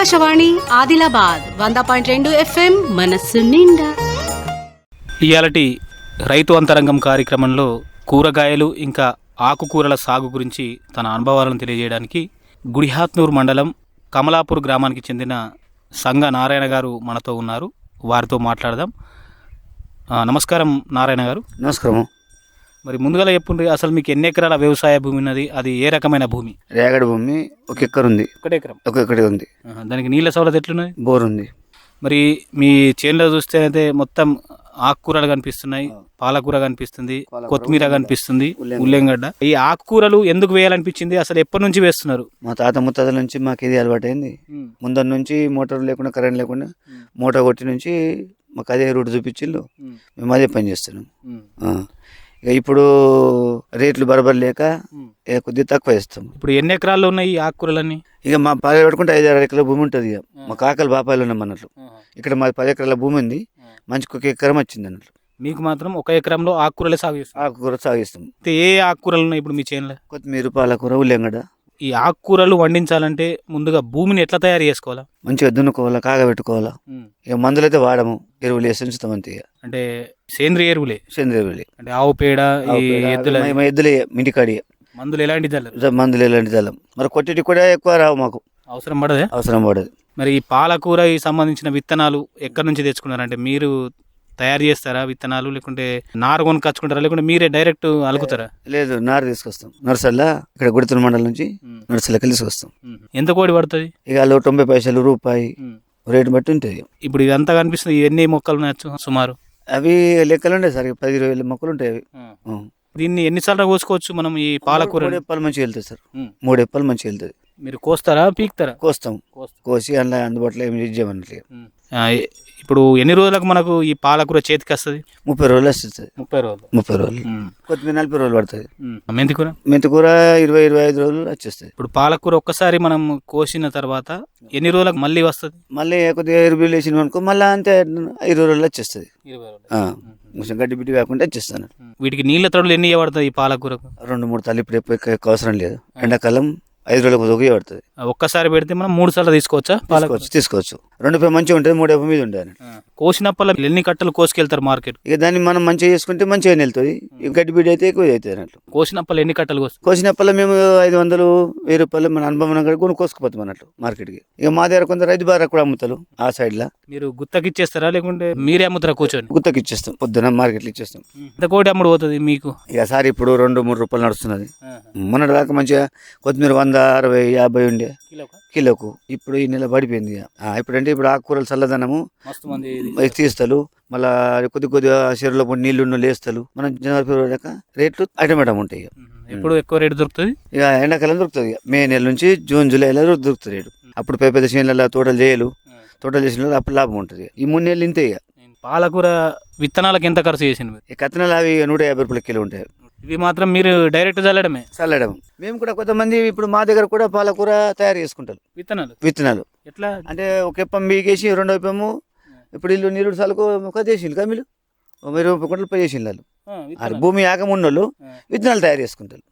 ఆకాశవాణి ఆదిలాబాద్ వంద పాయింట్ రెండు ఎఫ్ఎం మనస్సు నిండా. ఇయాలటి రైతు అంతరంగం కార్యక్రమంలో కూరగాయలు ఇంకా ఆకుకూరల సాగు గురించి తన అనుభవాలను తెలియజేయడానికి గుడిహాత్నూర్ మండలం కమలాపూర్ గ్రామానికి చెందిన సంగ నారాయణ గారు మనతో ఉన్నారు. వారితో మాట్లాడదాం. నమస్కారం నారాయణ గారు. నమస్కారం మరి ముందుగా చెప్పుండ్రి అసలు మీకు ఎన్ని ఎకరాల వ్యవసాయ భూమి ఉన్నది? అది ఏ రకమైన భూమి? రేగడి భూమి ఒక ఎక్కర్ ఉంది ఒకటే ఎకరం? ఒక ఎక్కడే ఉంది. ఆహా, దానికి నీళ్ళ సౌలత ఎట్లున్నది బోర్ ఉంది మరి మీ చేనులో చూస్తే అయితే మొత్తం ఆకుకూరలు కనిపిస్తున్నాయి పాలకూర కనిపిస్తుంది కొత్తిమీర కనిపిస్తుంది ఉల్లెంగడ్డ. ఈ ఆకుకూరలు ఎందుకు వేయాలనిపించింది? అసలు ఎప్పటి నుంచి వేస్తున్నారు? మా తాత ముత్తాతల నుంచి మాకు ఇది అలవాటైంది. ముందర నుంచి మోటార్ లేకుండా కరెంట్ లేకుండా మోటార్ కొట్టి నుంచి మాకు అదే రూట్ చూపించిళ్ళు. మేము అదే పని చేస్తున్నాం. ఆ. ఇక ఇప్పుడు రేట్లు బరబర్ లేక ఇక కొద్దిగా తక్కువ ఇస్తాం ఇప్పుడు ఎన్ని ఎకరాల్లో ఉన్నాయి ఆకుకూరలన్నీ? ఇక మా పది పెట్టుకుంటే ఐదు ఆరు ఎకరాల భూమి ఉంటుంది ఇక. మా కాకలు బాపాయలు ఉన్నాం అన్నట్లు. ఇక్కడ మా పది ఎకరాల భూమి ఉంది. మంచి ఒక ఎకరం వచ్చింది అన్నట్లు. మీకు మాత్రం ఒక ఎకరంలో ఆకుకూరలే సాగు చేస్తారు ఆకుకూర సాగిస్తాం ఏ ఆకుకూరలు ఉన్నాయి ఇప్పుడు మీ చేనులో? కొత్తిమీర పాలకూర ఉల్లిగడ్డ. ఈ ఆకుకూరలు వండించాలంటే ముందుగా భూమిని ఎట్లా తయారు చేసుకోవాలా? మంచిగా దున్నుకోవాలా కాగబెట్టుకోవాలా? ఇక మందులు అయితే వాడము ఎరువులు వేసి ఉంచుతాం అంతే అంటే సేంద్రియ ఎరువులే? సేంద్రియ ఎరువులే. అంటే ఆవు పేడ ఈ ఎద్దుల ఎద్దులే ఇంటికాడి మందులు ఎలాంటి చల్లరు మందులు ఎలాంటి జలం మరి కొట్టేటి కూడా ఎక్కువ రావు మాకు. అవసరం పడదే? అవసరం పడదు. మరి ఈ పాలకూర ఈ సంబంధించిన విత్తనాలు ఎక్కడి నుంచి తెచ్చుకున్నారంటే మీరు తయారు చేస్తారా విత్తనాలు? లేకుంటే నారు కొనుక్కొచ్చుకుంటారా లేకుంటే మీరే డైరెక్ట్ అలుకుతారా? లేదు నారు తీసుకొస్తాం. నర్సల్లా ఇక్కడ గుడితుల మండలం నుంచి నర్సల్లకి తీసుకొస్తాం. ఎంత కోడి పడుతుంది? ఇక తొంభై పైసలు రూపాయి రేటు బట్టి ఉంటుంది ఇప్పుడు ఇదంతా కనిపిస్తుంది ఎన్ని మొక్కలు ఉన్నాయచ్చు సుమారు. అవి లెక్కలు ఉంటాయి సార్ పది ఇరవై వేల మొక్కలు ఉంటాయి అవి. దీన్ని ఎన్నిసార్లు కోసుకోవచ్చు మనం ఈ పాలకూర మూడు ఎప్పాలు మంచిగా వెళ్తాయి సార్. మూడు ఎప్పాలు మంచిగా వెళ్తుంది మీరు కోస్తారా పీక్తారా? కోస్తాం. కోసి అందులో అందుబాటులో ఏమి ఇచ్చామన్నట్లు ఆ, ఇప్పుడు ఎన్ని రోజులకు మనకు ఈ పాలకూర చేతికి వస్తుంది? ముప్పై రోజులు వస్తుంది. ముప్పై రోజులు. ముప్పై రోజులు. కొత్తిమీర నలభై రోజులు పడుతుంది. మెంతికూర మెంతికూర ఇరవై ఇరవై ఐదు రోజులు వచ్చేస్తుంది. ఇప్పుడు పాలకూర ఒక్కసారి మనం కోసిన తర్వాత ఎన్ని రోజులకు మళ్ళీ వస్తుంది? మళ్ళీ కొద్దిగా ఎరువులు వేసిన అనుకో మళ్ళీ అంతే ఇరవై రోజులు వచ్చేస్తుంది. ఆ, కొంచెం గడ్డి బిడ్డి కాకుండా వచ్చేస్తాను. వీటికి నీళ్ళ తడులు ఎన్ని ఇవ్వబడుతుంది ఈ పాలకూరకు? రెండు మూడు తల్లి ఇప్పుడు ఎక్కువ అవసరం లేదు. ఎండాకాలం ఐదు రోజులకు ఒక పడుతుంది ఒక్కసారి పెడితే మనం మూడు సార్లు తీసుకోవచ్చా? తీసుకోవచ్చు తీసుకోవచ్చు. రెండు మంచిగా ఉంటుంది మూడు మీద ఉంటుంది కోసినప్పల ఎన్ని కట్టలు కోసుకెళ్తారు మార్కెట్? ఇక దాన్ని మనం మంచిగా చేసుకుంటే మంచిగా వెళ్తుంది గడ్డి బిడ్డి అయితే ఎక్కువ అవుతుంది అన్నట్లు కోసినప్పలు ఎన్ని కట్టలు కోస్తారు కోసినప్పల మేము ఐదు వందలు వెయ్యి రూపాయలు మన అనుభవం కూడా కొను కోసుకుపోతాం అన్నట్లు మార్కెట్కి. ఇక మా దగ్గర కొంత రైతు బాగా కూడా అమ్ముతారు ఆ సైడ్లో. మీరు గుత్తకిచ్చేస్తారా లేకుంటే మీరే అమ్ముతారా కూర్చొని? గుత్తకి ఇచ్చేస్తాం పొద్దున మార్కెట్లో ఇచ్చేస్తాం. ఎంత కోటి అమ్ముడు పోతుంది మీకు? ఇక సార్ ఇప్పుడు రెండు మూడు రూపాయలు నడుస్తున్నది. మొన్నటి దాకా మంచిగా కొత్తిమీర వంద అరవై యాభై ఉండే. కిలోకు ఇప్పుడు ఈ నెల పడిపోయింది. ఇక. ఆ, ఇప్పుడంటే ఇప్పుడు ఆకుకూరలు చల్లదనము తీస్తలు మళ్ళా కొద్ది కొద్దిగా చెరువులో పడి నీళ్ళు లేస్తలు. మనం జనవరి ఫిబ్రవరి దాకా రేట్లు ఆటోమేటం ఉంటాయి. ఇక. ఎప్పుడు ఎక్కువ రేటు దొరుకుతుంది? ఇక ఎండాకాలం దొరుకుతుంది. ఇక. మే నెల నుంచి జూన్ జూలైలో దొరుకుతుంది రేటు. అప్పుడు పెద్ద పెద్ద చేనులలో తోటలు చేయలు. తోటలు చేసిన అప్పుడు లాభం ఉంటుంది. ఈ మూడు నెలలు ఇంతే ఇక. పాలకూర విత్తనాలకు ఎంత ఖర్చు చేసింది కత్తనాలు అవి నూట యాభై రూపాయల కిలో ఉంటాయి. ఇవి మాత్రం మీరు డైరెక్ట్ చల్లడమే? చల్లడం మేము కూడా కొంతమంది ఇప్పుడు మా దగ్గర కూడా పాలకూర తయారు చేసుకుంటారు. విత్తనాలు? విత్తనాలు. ఎట్లా? అంటే ఒక ఎప్పం బీగేసి రెండో ఎప్పము ఇప్పుడు ఇల్లు నీళ్ళు సాలకు ఒక చేసిండు కమిలు మీరు? కుంటలు పై చేసిండు వాళ్ళు. భూమి ఆకమున్నోళ్ళు విత్తనాలు తయారు చేసుకుంటారు.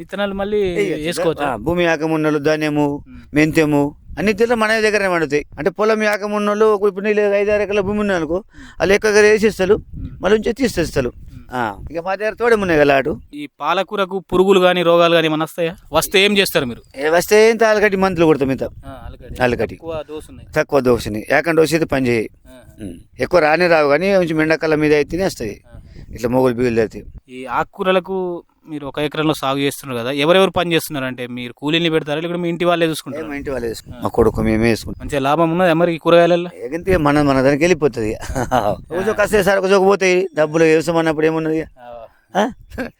విత్తనాలు మళ్ళీ వేసుకోవచ్చు? భూమి ఆకమున్నోళ్ళు ధాన్యము మెంతెము అన్ని తీర్ల మన దగ్గరనే పండుతాయి. అంటే పొలం ఆకమున్నోళ్ళు ఇప్పుడు నీళ్ళు ఐదు ఆరు ఎకరాల భూమి ఉన్నాయనుకో వాళ్ళు ఎక్కువగా వేసిస్తారు మళ్ళీ ఉంచి తీసేస్తారు. ఇక మా దగ్గర తోడే ఉన్నాయి కదా అటు ఈ పాలకూరకు పురుగులు కానీ రోగాలు కానీ ఏమైనా వస్తాయా? వస్తే ఏం చేస్తారు మీరు? ఏ వస్తే ఇంత ఆలుగడ్డి మందులు కొడతాం ఇంత. ఉన్నాయి. తక్కువ దోషని ఏకంగా డోస్ అయితే పని చేయి. ఎక్కువ రాని రావు కానీ కొంచెం మెండకాల మీద అయితేనే వస్తాయి. ఇట్లా మొగులు బిగులు అయితే ఈ ఆకుకూరలకు మీరు ఒక ఎకరంలో సాగు చేస్తున్నారు కదా ఎవరెవరు పని చేస్తున్నారు అంటే మీరు కూలీని పెడతారా లేకుంటే మీ ఇంటి వాళ్ళే చూసుకుంటారు? మా ఇంటి వాళ్ళు వేసుకుంటాం మా కొడుకు మేమే వేసుకుంటాం మంచిగా లాభం ఉన్నదా మరి కూరగాయలలో ఏకంతే మన మన దానికి వెళ్ళిపోతుంది ఒకజో కస్తే సార్ ఒకజోకు పోతాయి. డబ్బులు వ్యవసాయం అన్నప్పుడు ఏమున్నది ఆ?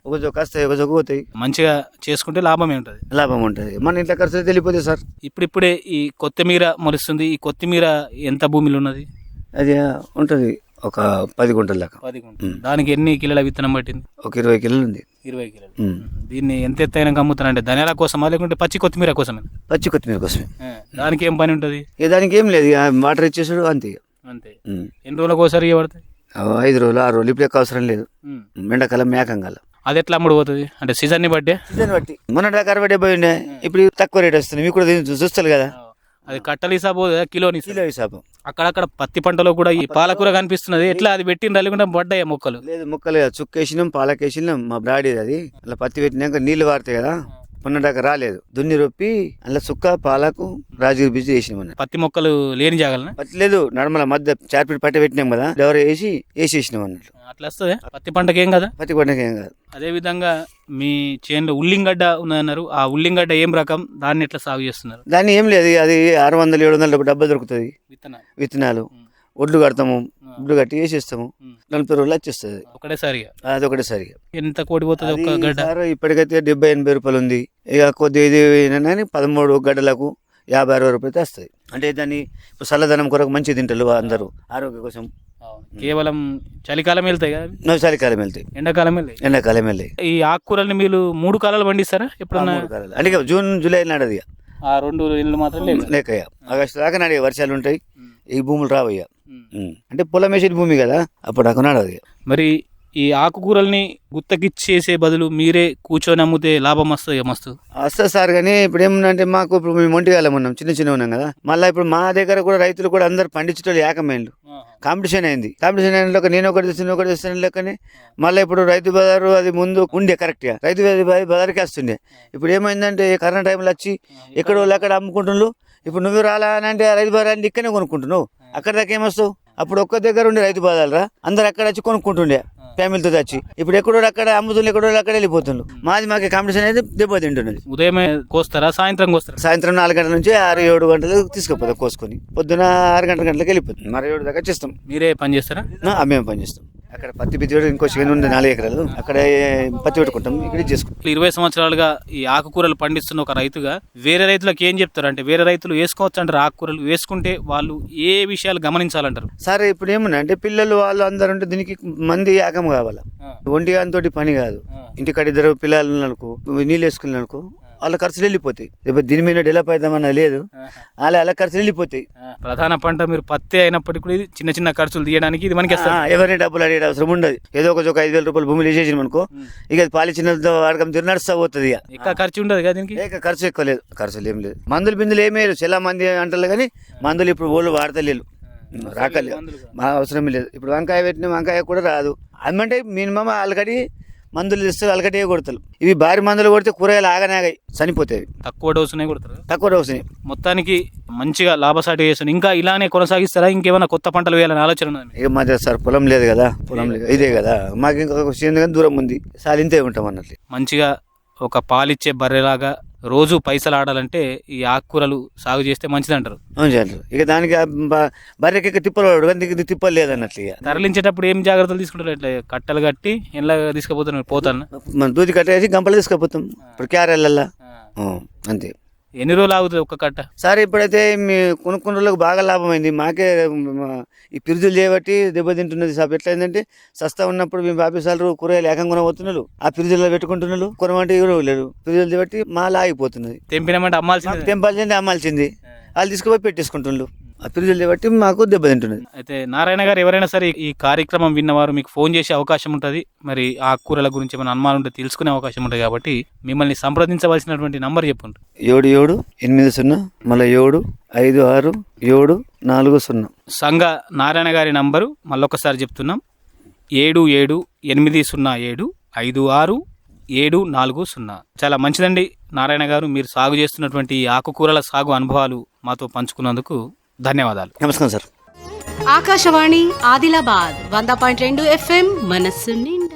ఒకజో కస్తాయి ఒకజోకు పోతాయి. మంచిగా చేసుకుంటే లాభమే ఉంటుంది. లాభం ఉంటుంది. మన ఇంట్లో ఖర్చు వెళ్ళిపోతుంది సార్. ఇప్పుడిప్పుడే ఈ కొత్తిమీర మొలుస్తుంది. ఈ కొత్తిమీర ఎంత భూమిలో ఉన్నది? అది ఉంటుంది. ఒక పది గుంటల దాకా. పది గుంటలు. దానికి ఎన్ని కిలోల విత్తనం పట్టింది? ఒక ఇరవై కిలోలు ఉంది. ఇరవై కిలోలు. దీన్ని ఎంత ఎత్తైనా అమ్ముతారంటే ధనియాల కోసమా లేకుంటే పచ్చి కొత్తిమీర కోసమే పచ్చి కొత్తిమీర కోసమే. దానికి ఏం పని ఉంటుంది? దానికి ఏం లేదు. వాటర్ ఇచ్చేసాడు అంతే. అంతే. ఎన్ని రోజులకు ఒకసారి ఐదు రోజులు ఆరు రోజులు. ఇప్పుడు ఎక్కువ అవసరం లేదు. ఎండాకాలం మేకంగాల అది ఎట్లా అమ్ముడు పోతుంది? అంటే సీజన్ని బట్టే? సీజన్ బట్టి. మొన్న దాకా అరవై డెబ్బై ఉండే. ఇప్పుడు తక్కువ రేట్ వస్తుంది మీకు కూడా చూస్తారు కదా. అది కట్టలు హిసాబు కిలోని కిలో హిసాబం. అక్కడక్కడ పత్తి పంటలో కూడా ఈ పాలకూర కనిపిస్తున్నది. ఎట్లా అది పెట్టిన లేకుండా పడ్డాయి మొక్కలు? లేదు ముక్కలు చుక్కేసినాం పాలకేసినాం. మా బ్రాడీ అది. అలా పత్తి పెట్టినాక నీళ్ళు వాడతాయి కదా. మొన్నదాకా రాలేదు. దున్ని రొప్పి అలా చుక్క పాలకు రాజగిరి బిజీ వేసినాం పత్తి మొక్కలు లేని జాగాలనా? పత్తి లేదు నడమల మధ్య చార్పిడి పట్ట పెట్టినాం కదా ఎవరు వేసి వేసేసినాం అన్నట్టు అట్లా వస్తుంది? పత్తి పంటకి ఏం కదా? పత్తి కొట్టడానికి ఏం కాదు. అదే విధంగా మీ చేనులో ఉల్లింగడ్డ ఉన్నదన్నారు ఆ ఉల్లింగడ్డ ఏం రకం? దాన్ని ఎట్లా సాగు చేస్తున్నారు? దాన్ని ఏం లేదు అది ఆరు వందలు ఏడు వందల డబ్బా దొరుకుతుంది. విత్తనాలు. విత్తనాలు. ఒడ్లు కడతాము ఒడ్లు కట్టి వేసేస్తాము ఉమ్. నలభై రోజులు వచ్చేస్తుంది. ఒకటేసారిగా? అది ఒకటి సరిగా ఎంత కోడి పోతుంది ఒక గడ్డ? ఇప్పటికైతే డెబ్బై ఎనభై రూపాయలు ఉంది. ఇక కొద్ది ఇది పదమూడు గడ్డలకు యాభై అరవై రూపాయలు అయితే వస్తాయి అంటే దాన్ని ఇప్పుడు చల్లదనం కొరకు మంచి తింటారు అందరూ. ఆరోగ్య కోసం. కేవలం చలికాలం వెళ్తాయి కదా చలికాలం వెళ్తాయి. ఎండాకాలం వెళ్తాయి? ఎండాకాలం వెళ్ళాయి ఈ ఆకుకూరల్ని మీరు మూడు కాలాలు పండిస్తారా? ఎప్పుడన్నా? అంటే జూన్ జూలై నాడది ఇక. ఆ రెండు ఇళ్ళు మాత్రం లేక. ఆగస్టు దాకా నాడే వర్షాలు ఉంటాయి. ఈ భూములు రావు ఇక ఉమ్. ఉమ్. అంటే పొలం వేసేది భూమి కదా అప్పుడు నాకు నాడది ఇక. మరి ఈ ఆకుకూరల్ని గుత్తకిచ్చేసే బదులు మీరే కూర్చొని అమ్మితే లాభం వస్తుంది మస్తు? వస్తుంది సార్ కానీ ఇప్పుడు ఏముందంటే మాకు ఇప్పుడు మేము ఒంటిగాలం ఉన్నాం చిన్న చిన్న ఉన్నాం కదా. మళ్ళీ ఇప్పుడు మా దగ్గర కూడా రైతులు కూడా అందరు పండించేటోళ్ళు ఏకమైండు కాంపిటీషన్ అయింది. కాంపిటీషన్ అయిన లెక్క నేను ఒకటి తెస్తాను ఒకటి తెస్తాను లెక్కని మళ్ళీ ఇప్పుడు రైతు బజారు అది ముందు ఉండే కరెక్ట్గా రైతు బజారు బజార్కి వస్తుండే. ఇప్పుడు ఏమైందంటే కరోనా టైంలో వచ్చి ఎక్కడ అక్కడ అమ్ముకుంటున్నారు. ఇప్పుడు నువ్వు రాలా అని అంటే ఆ రైతు బజార్ ఇక్కడనే కొనుక్కుంటున్నావు. అక్కడ దాకా ఏమొస్తావు? అప్పుడు ఒక్క దగ్గర ఉండే రైతు బజార్ రా అందరు అక్కడ వచ్చి కొనుక్కుంటుండే ఫ్యామిలీతో వచ్చి. ఇప్పుడు ఎక్కడో అక్కడ అమ్ముతుండే ఎక్కడో అక్కడ వెళ్ళిపోతుండ్రు. మాది మాకు కాంపిటీషన్ అయితే దెబ్బతింటున్నది ఉదయమే కోస్తారా సాయంత్రం కోస్తారా? సాయంత్రం నాలుగు గంటల నుంచి ఆరు ఏడు గంటలకు తీసుకుపోతాం కోసుకొని. పొద్దున ఆరు గంటల గంటలకు వెళ్ళిపోతుంది మరి ఏడు దాకా చేస్తాం మీరే పని చేస్తారా? మేము పని చేస్తాం. అక్కడ పత్తి కూడా ఇంకో చేను ఉంది నాలుగు ఎకరాలు. అక్కడ పత్తి పెట్టుకుంటాం ఇక్కడ చేసుకుంటాం. ఇరవై సంవత్సరాలుగా ఈ ఆకుకూరలు పండిస్తున్న ఒక రైతుగా వేరే రైతులకు ఏం చెప్తారు? అంటే వేరే రైతులు వేసుకోవచ్చు అంటారు ఆకుకూరలు వేసుకుంటే వాళ్ళు ఏ విషయాలు గమనించాలంటారు? సరే ఇప్పుడు ఏమన్నా అంటే పిల్లలు వాళ్ళు అందరు ఉంటే దీనికి మంది ఏకం కావాలా? ఒంటి తోటి పని కాదు. ఇంటికాడ ఇద్దరు పిల్లలు అనుకో నీళ్ళు వేసుకున్నాను అనుకో వాళ్ళ ఖర్చులు వెళ్ళిపోతాయి. రేపు దీని మీద డెవలప్ అవుదామన్నా లేదు. అలా అలా ఖర్చులు వెళ్ళిపోతాయి. ప్రధాన పంట మీరు పత్తి అయినప్పటికీ కూడా ఇది చిన్న చిన్న ఖర్చులు తీయడానికి ఇది మనకి ఎవరిని డబ్బులు అడిగే అవసరం ఉండదు. ఏదో ఒక ఒక ఐదు వేల రూపాయలు భూములు వేసేసిన అనుకో ఇక పాలిచ్చిన వాడకం తిరిగి నడుస్తా పోతుంది ఇక. ఖర్చు ఉండదు కదా దీనికి? ఏక ఖర్చు ఎక్కువ లేదు. ఖర్చులు ఏం లేదు. మందులు బిందులు ఏమీ లేదు. చాలా మంది అంటారు కానీ మందులు ఇప్పుడు ఓళ్ళు వాడతలేరు. రాకలేదు మా అవసరం లేదు. ఇప్పుడు వంకాయ పెట్టిన వంకాయ కూడా రాదు. అమ్మంటే మినిమం ఆల్రెడీ మందులు ఇస్తే ఆల్రెడీ కొడతారు. ఇవి భారీ మందులు కొడితే కూరగాయలు ఆగనాగాయి చనిపోతాయి. తక్కువ డోసునే కొడతారు? తక్కువ రోజుని మొత్తానికి మంచిగా లాభసాటి చేస్తుంది ఇంకా ఇలానే కొనసాగిస్తారా? ఇంకేమైనా కొత్త పంటలు వేయాలని ఆలోచన? ఇక మా దగ్గర సార్ పొలం లేదు కదా పొలం లేదు ఇదే కదా. మాకు ఇంకా దూరం ఉంది. సాలింతే ఉంటాం అన్నట్లు. మంచిగా ఒక పాలిచ్చే బర్రెలాగా రోజు పైసలు ఆడాలంటే ఈ ఆకుకూరలు సాగు చేస్తే మంచిది అంటారు అవును ఇక దానికి బర్రెకి తిప్పలు తిప్పలు లేదన్నట్లు ఇక. తరలించేటప్పుడు ఏం జాగ్రత్తలు తీసుకుంటారు? ఇట్లా కట్టలు కట్టి ఎలా తీసుకుపోతున్నారు పోతాను. మన దూది కట్టేసి గంపలు తీసుకుపోతాం. ఇప్పుడు క్యారెళ్ళల్లా. అంతే. ఎన్ని రోజులు ఆగుతుంది ఒక్క కట్ట? సార్ ఇప్పుడైతే మీ కొనుక్కున్న వాళ్ళకి బాగా లాభమైంది. మాకే ఈ పిరుజులు చేయబట్టి దెబ్బతింటున్నది సార్. ఎట్లా ఏంటంటే సస్తా ఉన్నప్పుడు మేము ఆఫీసాలు కూరగాయలు ఏకంగా పోతున్నారు ఆ పిరుజుల్లో పెట్టుకుంటున్నారు. కొనమంటే ఎవరు లేరు. పిరుజులు చేయబట్టి మా లాగిపోతున్నది తెంపినామంటే అమ్మాల్సింది. తెంపాల్సింది అమ్మాల్సింది. వాళ్ళు తీసుకుపోయి పెట్టేసుకుంటున్నారు. పిరుజులు చేయబట్టి మాకు దెబ్బతింటున్నది అయితే నారాయణ గారు ఎవరైనా సరే ఈ కార్యక్రమం విన్నవారు మీకు ఫోన్ చేసే అవకాశం ఉంటుంది. మరి ఆ కూరల గురించి ఏమైనా అనుమానం ఉంటే తెలుసుకునే అవకాశం ఉంటుంది కాబట్టి మిమ్మల్ని సంప్రదించవలసినటువంటి నంబర్ చెప్పండి ఏడు ఏడు ఎనిమిది సున్నా మళ్ళీ ఏడు ఐదు ఆరు ఏడు నాలుగు సున్నా. సంఘ నారాయణ గారి నంబరు మళ్ళొకసారి చెప్తున్నాం. ఏడు ఏడు ఎనిమిది సున్నా ఏడు ఐదు ఆరు ఏడు నాలుగు సున్నా. చాలా మంచిదండి. నారాయణ గారు మీరు సాగు చేస్తున్నటువంటి ఈ ఆకుకూరల సాగు అనుభవాలు మాతో పంచుకున్నందుకు ధన్యవాదాలు. నమస్కారం సార్. ఆకాశవాణి ఆదిలాబాద్ వంద పాయింట్ రెండు ఎఫ్ఎం మనస్సు నిండా.